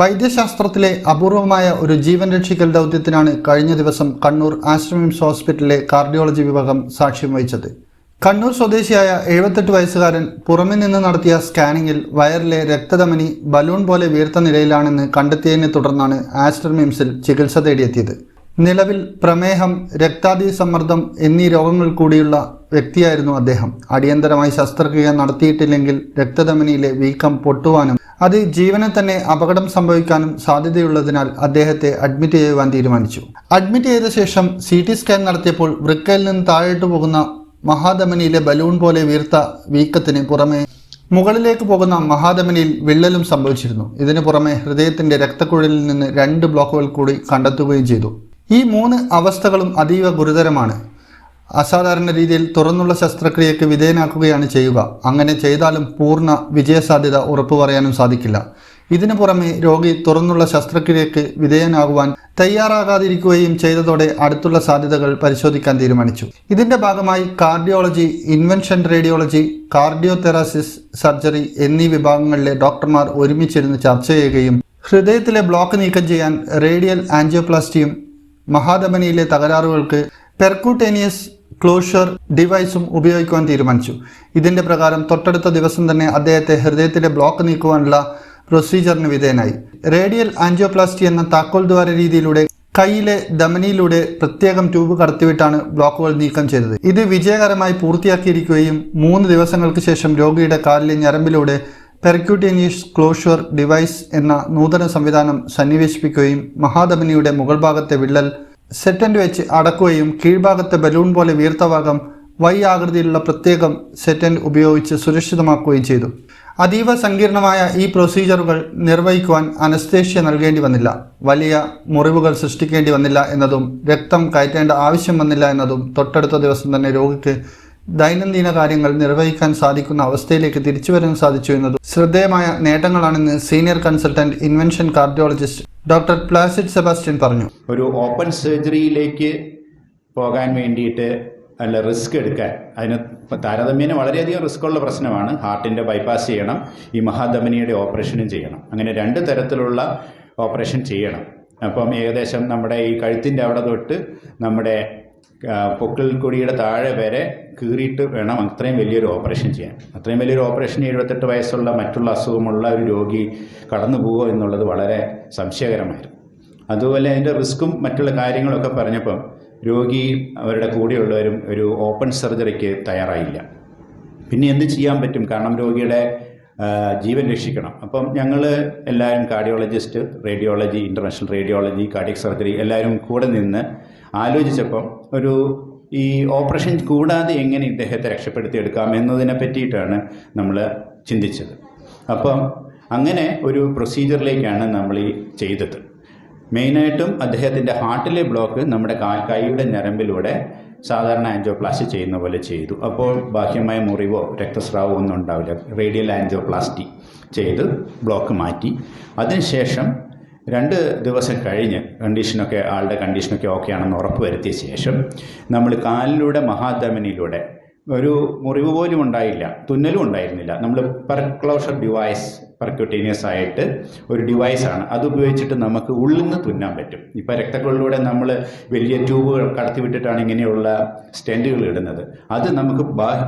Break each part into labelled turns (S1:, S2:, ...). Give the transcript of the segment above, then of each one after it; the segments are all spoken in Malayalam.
S1: വൈദ്യശാസ്ത്രത്തിലെ അപൂർവമായ ഒരു ജീവൻ രക്ഷിക്കൽ ദൗത്യത്തിനാണ് കഴിഞ്ഞ ദിവസം കണ്ണൂർ ആശ്രമിംസ് ഹോസ്പിറ്റലിലെ കാർഡിയോളജി വിഭാഗം സാക്ഷ്യം വഹിച്ചത്. കണ്ണൂർ സ്വദേശിയായ എഴുപത്തെട്ട് വയസ്സുകാരൻ പുറമെ നിന്ന് നടത്തിയ സ്കാനിങ്ങിൽ വയറിലെ രക്തധമനി ബലൂൺ പോലെ വീർത്ത നിലയിലാണെന്ന് കണ്ടെത്തിയതിനെ തുടർന്നാണ് ആസ്ട്രമിംസിൽ ചികിത്സ തേടിയെത്തിയത്. നിലവിൽ പ്രമേഹം രക്താതി സമ്മർദ്ദം എന്നീ രോഗങ്ങൾ കൂടിയുള്ള വ്യക്തിയായിരുന്നു അദ്ദേഹം. അടിയന്തരമായി ശസ്ത്രക്രിയ നടത്തിയിട്ടില്ലെങ്കിൽ രക്തധമനിയിലെ വീക്കം പൊട്ടുവാനും അത് ജീവനെ തന്നെ അപകടം സംഭവിക്കാനും സാധ്യതയുള്ളതിനാൽ അദ്ദേഹത്തെ അഡ്മിറ്റ് ചെയ്യുവാൻ തീരുമാനിച്ചു. അഡ്മിറ്റ് ചെയ്ത ശേഷം സി ടി സ്കാൻ നടത്തിയപ്പോൾ വൃക്കയിൽ നിന്ന് താഴോട്ട് പോകുന്ന മഹാധമനിയിലെ ബലൂൺ പോലെ വീർത്ത വീക്കത്തിന് പുറമെ മുകളിലേക്ക് പോകുന്ന മഹാധമനിയിൽ വിള്ളലും സംഭവിച്ചിരുന്നു. ഇതിനു പുറമെ ഹൃദയത്തിന്റെ രക്തക്കുഴലിൽ നിന്ന് രണ്ട് ബ്ലോക്കുകൾ കൂടി കണ്ടെത്തുകയും ചെയ്തു. ഈ മൂന്ന് അവസ്ഥകളും അതീവ ഗുരുതരമാണ്. അസാധാരണ രീതിയിൽ തുറന്നുള്ള ശസ്ത്രക്രിയയ്ക്ക് വിധേയനാക്കുകയാണ് ചെയ്യുക. അങ്ങനെ ചെയ്താലും പൂർണ വിജയസാധ്യത ഉറപ്പു പറയാനും സാധിക്കില്ല. ഇതിനു പുറമെ രോഗി തുറന്നുള്ള ശസ്ത്രക്രിയയ്ക്ക് വിധേയനാകുവാൻ തയ്യാറാകാതിരിക്കുകയും ചെയ്തതോടെ അടുത്തുള്ള സാധ്യതകൾ പരിശോധിക്കാൻ തീരുമാനിച്ചു. ഇതിന്റെ ഭാഗമായി cardiology intervention radiology cardiothoracic surgery എന്നീ വിഭാഗങ്ങളിലെ ഡോക്ടർമാർ ഒരുമിച്ചിരുന്ന് ചർച്ച ചെയ്യുകയും ഹൃദയത്തിലെ ബ്ലോക്ക് നീക്കം ചെയ്യാൻ റേഡിയൽ ആൻജിയോപ്ലാസ്റ്റിയും മഹാധമനിയിലെ തകരാറുകൾക്ക് പെർക്യൂട്ടേനിയസ് ക്ലോഷർ ഡിവൈസും ഉപയോഗിക്കുവാൻ തീരുമാനിച്ചു. ഇതിന്റെ പ്രകാരം തൊട്ടടുത്ത ദിവസം തന്നെ അദ്ദേഹത്തെ ഹൃദയത്തിലെ ബ്ലോക്ക് നീക്കുവാനുള്ള പ്രൊസീജിയറിന് വിധേയനായി. റേഡിയൽ ആൻജിയോപ്ലാസ്റ്റി എന്ന താക്കോൽ ദ്വാര രീതിയിലൂടെ കൈയിലെ ധമനിയിലൂടെ പ്രത്യേകം ട്യൂബ് കടത്തിവിട്ടാണ് ബ്ലോക്കുകൾ നീക്കം ചെയ്തത്. ഇത് വിജയകരമായി പൂർത്തിയാക്കിയിരിക്കുകയും മൂന്ന് ദിവസങ്ങൾക്ക് ശേഷം രോഗിയുടെ കാലിലെ ഞരമ്പിലൂടെ പെർക്യൂട്ടേനിയസ് ക്ലോഷർ ഡിവൈസ് എന്ന നൂതന സംവിധാനം സന്നിവേശിപ്പിക്കുകയും മഹാധമനിയുടെ മുകൾ ഭാഗത്തെ വിള്ളൽ സെറ്റൻഡ് വെച്ച് അടക്കുകയും കീഴ്ഭാഗത്തെ ബലൂൺ പോലെ വീർത്ത ഭാഗം വൈ ആകൃതിയിലുള്ള പ്രത്യേകം സെറ്റൻഡ് ഉപയോഗിച്ച് സുരക്ഷിതമാക്കുകയും ചെയ്തു. അതീവ സങ്കീർണമായ ഈ പ്രൊസീജിയറുകൾ നിർവഹിക്കുവാൻ അനസ്തേഷ്യ നൽകേണ്ടി വന്നില്ല. വലിയ മുറിവുകൾ സൃഷ്ടിക്കേണ്ടി വന്നില്ല എന്നതും രക്തം കയറ്റേണ്ട ആവശ്യം വന്നില്ല എന്നതും തൊട്ടടുത്ത ദിവസം തന്നെ രോഗിക്ക് ദൈനംദിന കാര്യങ്ങൾ നിർവഹിക്കാൻ സാധിക്കുന്ന അവസ്ഥയിലേക്ക് തിരിച്ചു വരാൻ സാധിച്ചു എന്നത് ശ്രദ്ധേയമായ നേട്ടങ്ങളാണെന്ന് senior consultant intervention cardiologist doctor Placid Sebastian പറഞ്ഞു.
S2: ഒരു ഓപ്പൺ സർജറിയിലേക്ക് പോകാൻ വേണ്ടിയിട്ട് അല്ല റിസ്ക് എടുക്കാൻ. അതിന് താരതമ്യേന വളരെയധികം റിസ്ക്കുള്ള പ്രശ്നമാണ്. ഹാർട്ടിന്റെ ബൈപ്പാസ് ചെയ്യണം. ഈ മഹാധമനിയുടെ ഓപ്പറേഷനും ചെയ്യണം. അങ്ങനെ രണ്ട് തരത്തിലുള്ള ഓപ്പറേഷൻ ചെയ്യണം. അപ്പം ഏകദേശം നമ്മുടെ ഈ കഴുത്തിന്റെ അവിടെ തൊട്ട് നമ്മുടെ പൊക്കിൾ കൊടിയുടെ താഴെ വരെ കീറിയിട്ട് വേണം അത്രയും വലിയൊരു ഓപ്പറേഷൻ ചെയ്യാൻ. അത്രയും വലിയൊരു ഓപ്പറേഷൻ എഴുപത്തെട്ട് വയസ്സുള്ള മറ്റുള്ള അസുഖമുള്ള ഒരു രോഗി കടന്നു പോകുമോ എന്നുള്ളത് വളരെ സംശയകരമായിരുന്നു. അതുപോലെ അതിന്റെ റിസ്ക്കും മറ്റുള്ള കാര്യങ്ങളൊക്കെ പറഞ്ഞപ്പം രോഗി അവരുടെ കൂടെയുള്ളവരും ഒരു ഓപ്പൺ സർജറിക്ക് തയ്യാറായില്ല. പിന്നെ എന്ത് ചെയ്യാൻ പറ്റും? കാരണം രോഗിയുടെ ജീവൻ രക്ഷിക്കണം. അപ്പം ഞങ്ങൾ എല്ലാവരും cardiologist radiology international radiology cardiac surgery എല്ലാവരും കൂടെ നിന്ന് ആലോചിച്ചപ്പം ഒരു ഈ ഓപ്പറേഷൻ കൂടാതെ എങ്ങനെ ഇദ്ദേഹത്തെ രക്ഷപ്പെടുത്തിയെടുക്കാം എന്നതിനെ പറ്റിയിട്ടാണ് നമ്മൾ ചിന്തിച്ചത്. അപ്പം അങ്ങനെ ഒരു പ്രൊസീജിയറിലേക്കാണ് നമ്മൾ ഈ ചെയ്തത്. മെയിനായിട്ടും അദ്ദേഹത്തിന്റെ ഹാർട്ടിലെ ബ്ലോക്ക് നമ്മുടെ കൈയുടെ ഞരമ്പിലൂടെ സാധാരണ ആൻജിയോപ്ലാസ്റ്റി ചെയ്യുന്ന പോലെ ചെയ്തു. അപ്പോൾ ബാഹ്യമായ മുറിവോ രക്തസ്രാവോ ഒന്നും ഉണ്ടാവില്ല. റേഡിയൽ ആൻജിയോപ്ലാസ്റ്റി ചെയ്ത് ബ്ലോക്ക് മാറ്റി. അതിനുശേഷം രണ്ട് ദിവസം കഴിഞ്ഞ് കണ്ടീഷനൊക്കെ ആളുടെ കണ്ടീഷനൊക്കെ ഓക്കെ ആണെന്ന് ഉറപ്പ് വരുത്തിയ ശേഷം നമ്മൾ കാലിലൂടെ മഹാധമനിയിലൂടെ ഒരു മുറിവ് പോലും ഉണ്ടായില്ല തുന്നലും ഉണ്ടായിരുന്നില്ല. നമ്മൾ പെർക്ലോഷർ ഡിവൈസ് പെർക്യൂട്ടീനിയസ് ആയിട്ട് ഒരു ഡിവൈസാണ് അത് ഉപയോഗിച്ചിട്ട് നമുക്ക് ഉള്ളിൽ നിന്ന് തുന്നാൻ പറ്റും. ഇപ്പോൾ രക്തക്കുഴലിലൂടെ നമ്മൾ വലിയ ട്യൂബുകൾ കടത്തിവിട്ടിട്ടാണ് ഇങ്ങനെയുള്ള സ്റ്റെന്റുകൾ ഇടുന്നത്. അത് നമുക്ക്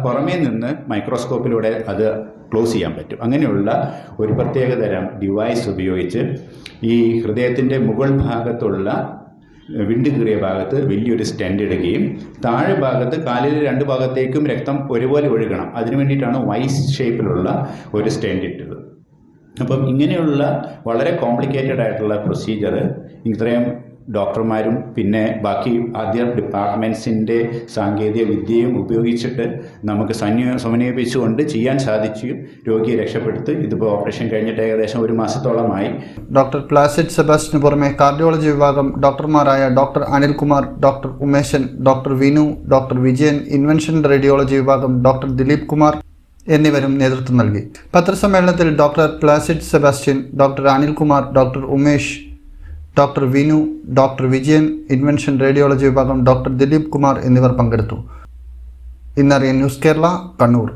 S2: പുറമേ നിന്ന് മൈക്രോസ്കോപ്പിലൂടെ അത് ക്ലോസ് ചെയ്യാൻ പറ്റും. അങ്ങനെയുള്ള ഒരു പ്രത്യേകതരം ഡിവൈസ് ഉപയോഗിച്ച് ഈ ഹൃദയത്തിന്റെ മുകൾ ഭാഗത്തുള്ള വിണ്ട് കീറിയ ഭാഗത്ത് വലിയൊരു സ്റ്റെൻഡ് ഇടുകയും താഴെ ഭാഗത്ത് കാലിലെ രണ്ട് ഭാഗത്തേക്കും രക്തം ഒരുപോലെ ഒഴുകണം. അതിനു വേണ്ടിയിട്ടാണ് വൈസ് ഷേപ്പിലുള്ള ഒരു സ്റ്റെൻഡ് ഇട്ടത്. അപ്പം ഇങ്ങനെയുള്ള വളരെ കോംപ്ലിക്കേറ്റഡ് ആയിട്ടുള്ള പ്രൊസീജിയർ ഇത്രയും ഡോക്ടർമാരും പിന്നെ ബാക്കി ആദ്യ ഡിപ്പാർട്ട്മെന്റ്സിന്റെ സാങ്കേതിക വിദ്യയും ഉപയോഗിച്ചിട്ട് നമുക്ക് സന്യ സമന്വയിപ്പിച്ചുകൊണ്ട് ചെയ്യാൻ സാധിച്ചു. രോഗിയെ രക്ഷപ്പെടുത്തി. ഇതിപ്പോൾ ഓപ്പറേഷൻ കഴിഞ്ഞിട്ട് ഏകദേശം ഒരു മാസത്തോളമായി.
S1: ഡോക്ടർ പ്ലാസിഡ് സെബാസ്റ്റിന് പുറമെ കാർഡിയോളജി വിഭാഗം ഡോക്ടർമാരായ doctor Anilkumar doctor Umeshan doctor Vinu doctor Vijayan intervention radiology വിഭാഗം ഡോക്ടർ ദിലീപ് കുമാർ എന്നിവരും നേതൃത്വം നൽകി. പത്രസമ്മേളനത്തിൽ doctor Placid Sebastian doctor Anilkumar doctor Umesh doctor Vinu doctor Vijayan intervention radiology വിഭാഗം ഡോക്ടർ ദിലീപ് കുമാർ എന്നിവർ പങ്കെടുത്തു. ഇന്നറിയാൻ ന്യൂസ് കേരള കണ്ണൂർ.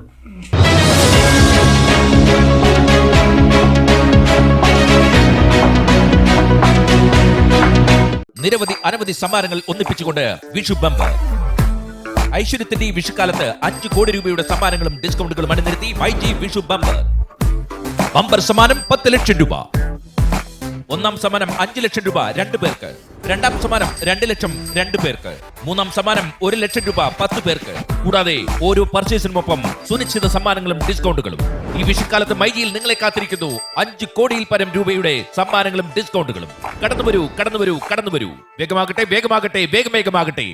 S3: നിരവധി അനവധി സമ്മാനങ്ങൾ ഒന്നിപ്പിച്ചുകൊണ്ട് വിഷു ബമ്പ് ഐശ്വര്യത്തിന്റെ ഈ വിഷുക്കാലത്ത് അഞ്ചു കോടി രൂപയുടെ സമ്മാനങ്ങളും ഡിസ്കൗണ്ടുകളും അണിനിരത്തി five G Vishu bumper. Bumper സമ്മാനം പത്ത് ലക്ഷം രൂപ. ഒന്നാം സമ്മാനം അഞ്ച് ലക്ഷം രൂപ രണ്ടു പേർക്ക്. രണ്ടാം സമ്മാനം രണ്ട് ലക്ഷം രണ്ടു പേർക്ക്. മൂന്നാം സമ്മാനം ഒരു ലക്ഷം രൂപ പത്ത് പേർക്ക്. കൂടാതെ ഓരോ പർച്ചേസിനുമൊപ്പം സുനിശ്ചിത സമ്മാനങ്ങളും ഡിസ്കൗണ്ടുകളും ഈ വിഷുക്കാലത്ത് മൈജിയിൽ നിങ്ങളെ കാത്തിരിക്കുന്നു അഞ്ച് കോടിയിൽ പരം രൂപയുടെ സമ്മാനങ്ങളും ഡിസ്കൗണ്ടുകളും കടന്നു വരൂ കടന്നു വരൂ കടന്നു വരൂ. വേഗമാകട്ടെ വേഗമാകട്ടെ വേഗം വേഗമാകട്ടെ.